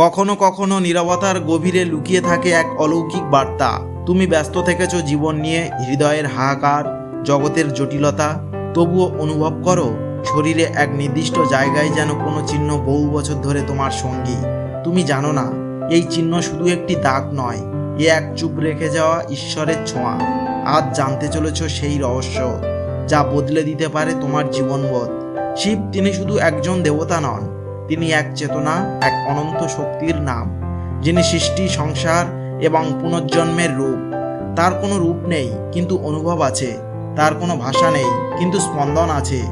কখনো কখনো নীরবতার গভীরে লুকিয়ে থাকে এক অলৌকিক বার্তা। তুমি ব্যস্ত থেকেছ জীবন নিয়ে, হৃদয়ের হাহাকার, জগতের জটিলতা। তবুও অনুভব করো, শরীরে এক নির্দিষ্ট জায়গায় যেন কোনো চিহ্ন বহু বছর ধরে তোমার সঙ্গী। তুমি জানো না, এই চিহ্ন শুধু একটি দাগ নয়, এ এক চুপ রেখে যাওয়া ঈশ্বরের ছোঁয়া। আজ জানতে চলেছ সেই রহস্য, যা বদলে দিতে পারে তোমার জীবনবোধ। শিব, তিনি শুধু একজন দেবতা নন তিনি এক চেতনা, এক অনন্ত শক্তির নাম, যিনি সৃষ্টি, সংসার এবং পুনর্জন্মের রূপ। তার কোনো রূপ নেই, কিন্তু অনুভব আছে। তার কোনো ভাষা নেই, কিন্তু স্পন্দন আছে।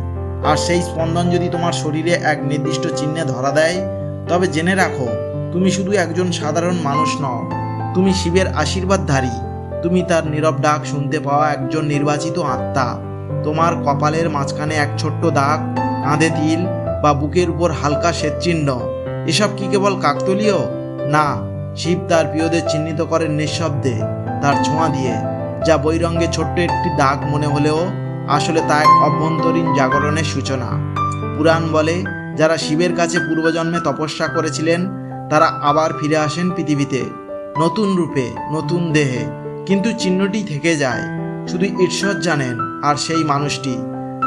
আর সেই স্পন্দন যদি তোমার শরীরে এক নির্দিষ্ট চিহ্নে ধরা দেয়, তবে জেনে রাখো, তুমি শুধু একজন সাধারণ মানুষ নও। তুমি শিবের আশীর্বাদধারী। তুমি তার নীরব ডাক শুনতে পাওয়া একজন নির্বাচিত আত্মা। তোমার কপালের মাঝখানে এক ছোট্ট দাগ, কাঁধে তিল বা বুকের উপর হালকা শ্বেতচিহ্ন। এসব কি কেবল কাকতলীয়? না, শিব তার প্রিয়দের চিহ্নিত করেন নিঃশব্দে, তার ছোঁয়া দিয়ে, যা বৈরঙ্গে ছোট্ট একটি দাগ মনে হলেও আসলে তা এক অভ্যন্তরীণ জাগরণের সূচনা। পুরাণ বলে, যারা শিবের কাছে পূর্বজন্মে তপস্যা করেছিলেন, তারা আবার ফিরে আসেন পৃথিবীতে, নতুন রূপে, নতুন দেহে। কিন্তু চিহ্নটি থেকে যায়, শুধু ঈশ্বর জানেন, আর সেই মানুষটি।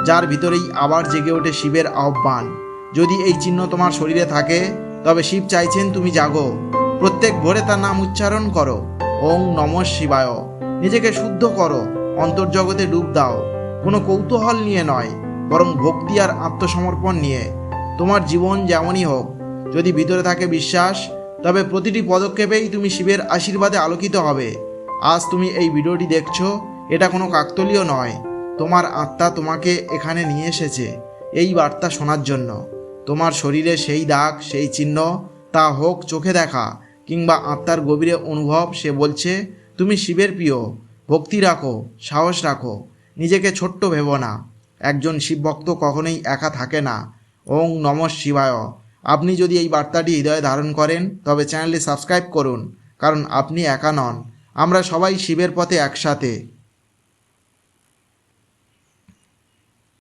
যার ভিতরেই আবার জেগে ওঠে শিবের আহ্বান। যদি এই চিহ্ন তোমার শরীরে থাকে, তবে শিব চাইছেন তুমি জাগো। প্রত্যেক ভোরে তার নাম উচ্চারণ করো। ওং নম শিবায়। নিজেকে শুদ্ধ করো। অন্তর্জগতে ডুব দাও। কোনো কৌতূহল নিয়ে নয়, বরং ভক্তি আর আত্মসমর্পণ নিয়ে। তোমার জীবন যেমনই হোক, যদি ভিতরে থাকে বিশ্বাস, তবে প্রতিটি পদক্ষেপেই তুমি শিবের আশীর্বাদে আলোকিত হবে। আজ তুমি এই ভিডিওটি দেখছ, এটা কোনো কাকতলীয় নয়। তোমার আত্মা তোমাকে এখানে নিয়ে এসেছে। এই বার্তা শোনার জন্য। তোমার শরীরে সেই দাগ, সেই চিহ্ন, তা হোক চোখে দেখা কিংবা আত্মার গভীরে অনুভব, সে বলছে, তুমি শিবের প্রিয়। ভক্তি রাখো, সাহস রাখো। নিজেকে ছোট্ট ভেবো না। একজন শিবভক্ত কখনোই একা থাকে না। ওং নম শিবায়। আপনি যদি এই বার্তাটি হৃদয়ে ধারণ করেন, তবে চ্যানেলটি সাবস্ক্রাইব করুন, কারণ আপনি একা নন। আমরা সবাই শিবের পথে একসাথে।